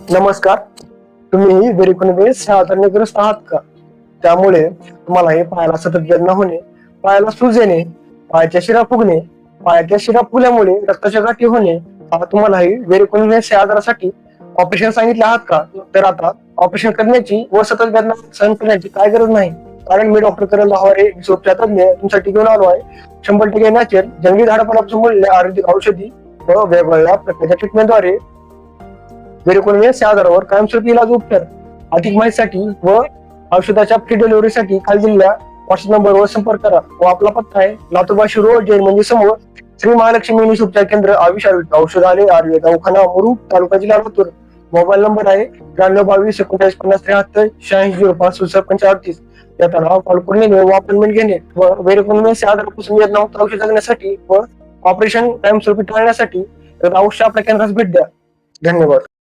नमस्कार. तुम्ही वेरिकोनिवेस ह्या आहात का? त्यामुळे तुम्हाला हे पायाला सतत वेदना होणे पायाला सूज येणे पायाच्या शिरा फुगणे पायाच्या शिरा फुगल्यामुळे रक्ताच्या गाठी होणे आता तुम्हाला हे वेरिकोनिवेस या आजारासाठी ऑपरेशन सांगितले आहात का? तर आता ऑपरेशन करण्याची व सतत वेदना सहन करण्याची काय गरज नाही. कारण मी डॉक्टर करण हे उपचार तज्ञ तुमच्यासाठी घेऊन आलो आहे. शंभर टक्के नॅचर जंगली झाडापाल्यापासून मूल्य आरोग्य औषधी व वेगवेगळ्या प्रकारच्या ट्रीटमेंटद्वारे वेरिकोनिवेस या कायमस्वरूपी इलाज उपचार अधिक माहितीसाठी व औषधाच्या फ्री डिलिव्हरीसाठी खाली दिलेल्या व्हॉट्सअप नंबरवर संपर्क करा व आपला पत्ता आहे लातूरबाशी रोड जैन म्हणजे समोर श्री महालक्ष्मी इंग्लिश उपचार केंद्र आयुष औषधालय आयुर्वेद दवाखाना मुरुड तालुका जिल्हा लातूर. मोबाईल नंबर आहे त्र्याण्णव बावीस एकोणचाळीस पन्नास त्र्याहत्तर शहाऐंशी झिरो पाच सत्तर अडतीस. या नाव कॉल करून व अपॉइंटमेंट घेणे व वेरिकोनिवेस या येत वेदना मुक्त औषध जगण्यासाठी व ऑपरेशन कायमस्वरूपी टाळण्यासाठी आवश्यक आपल्या केंद्रास भेट द्या. धन्यवाद.